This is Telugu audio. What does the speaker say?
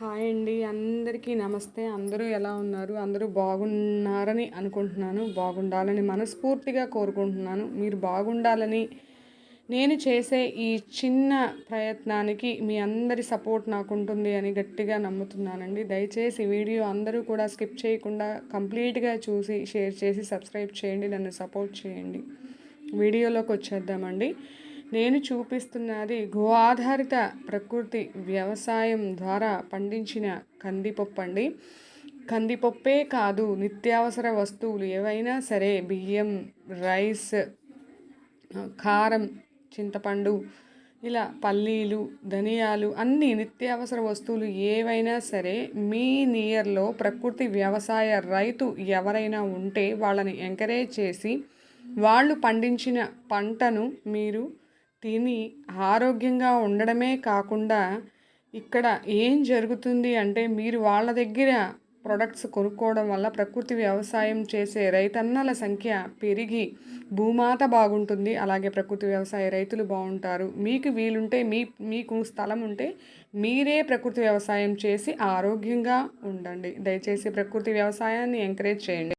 హాయ్ అండి. అందరికీ నమస్తే. అందరూ ఎలా ఉన్నారు? అందరూ బాగున్నారని అనుకుంటున్నాను. బాగుండాలని మనస్ఫూర్తిగా కోరుకుంటున్నాను. మీరు బాగుండాలని నేను చేసే ఈ చిన్న ప్రయత్నానికి మీ అందరి సపోర్ట్ నాకు ఉంటుంది అని గట్టిగా నమ్ముతున్నానండి. దయచేసి వీడియో అందరూ కూడా స్కిప్ చేయకుండా కంప్లీట్గా చూసి షేర్ చేసి సబ్స్క్రైబ్ చేయండి. నన్ను సపోర్ట్ చేయండి. వీడియోలోకి వచ్చేద్దామండి. నేను చూపిస్తున్నది గో ఆధారిత ప్రకృతి వ్యవసాయం ద్వారా పండించిన కందిపప్పు అండి. కందిపప్పే కాదు నిత్యావసర వస్తువులు ఏవైనా సరే బియ్యం రైస్ కారం చింతపండు ఇలా పల్లీలు ధనియాలు అన్ని నిత్యావసర వస్తువులు ఏవైనా సరే మీ నియర్లో ప్రకృతి వ్యవసాయ రైతు ఎవరైనా ఉంటే వాళ్ళని ఎంకరేజ్ చేసి వాళ్ళు పండించిన పంటను మీరు తిని ఆరోగ్యంగా ఉండడమే కాకుండా ఇక్కడ ఏం జరుగుతుంది అంటే మీరు వాళ్ళ దగ్గర ప్రొడక్ట్స్ కొనుక్కోవడం వల్ల ప్రకృతి వ్యవసాయం చేసే రైతన్నల సంఖ్య పెరిగి భూమాత బాగుంటుంది అలాగే ప్రకృతి వ్యవసాయ రైతులు బాగుంటారు. మీకు వీలుంటే మీ మీకు స్థలం ఉంటే మీరే ప్రకృతి వ్యవసాయం చేసి ఆరోగ్యంగా ఉండండి. దయచేసి ప్రకృతి వ్యవసాయాన్ని ఎంకరేజ్ చేయండి.